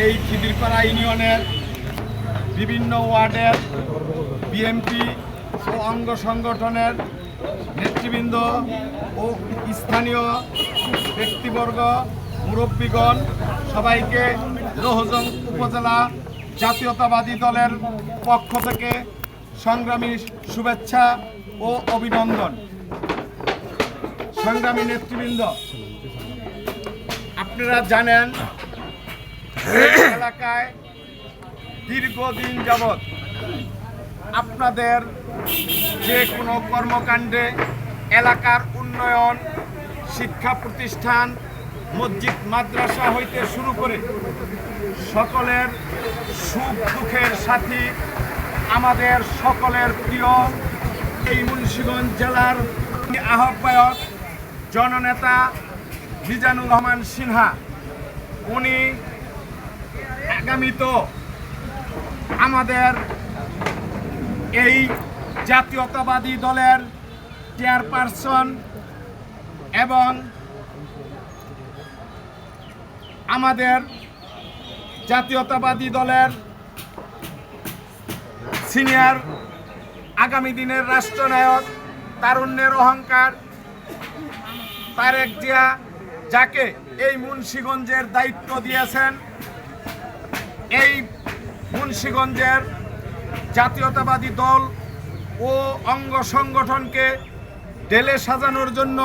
এই খিদিরপাড়া ইউনিয়নের বিভিন্ন ওয়ার্ডের বিএমপি ও অঙ্গ সংগঠনের নেতৃবৃন্দ ও স্থানীয় ব্যক্তিবর্গ, মুরব্বীগণ সবাইকে রোহজন উপজেলা জাতীয়তাবাদী দলের পক্ষ থেকে সংগ্রামী শুভেচ্ছা ও অভিনন্দন। সংগ্রামী নেতৃবৃন্দ, আপনারা জানেন এলাকায় দীর্ঘদিন যাবৎ আপনাদের যে কোনো কর্মকাণ্ডে এলাকার উন্নয়ন, শিক্ষা প্রতিষ্ঠান, মসজিদ, মাদ্রাসা হইতে শুরু করে সকলের সুখ দুঃখের সাথী আমাদের সকলের প্রিয় এই মুন্সিগঞ্জ জেলার আহ্বায়ক জননেতা মিজানুর রহমান সিনহা। উনি আগামীত আমাদের এই জাতীয়তাবাদী দলের চেয়ারপারসন এবং আমাদের জাতীয়তাবাদী দলের সিনিয়র আগামী দিনের রাষ্ট্রনায়ক তারুণ্যের অহংকার তারেক জিয়া, যাকে এই মুন্সীগঞ্জের দায়িত্ব দিয়েছেন এই মুন্সীগঞ্জের জাতীয়তাবাদী দল ও অঙ্গ সংগঠনকে ডেলে সাজানোর জন্য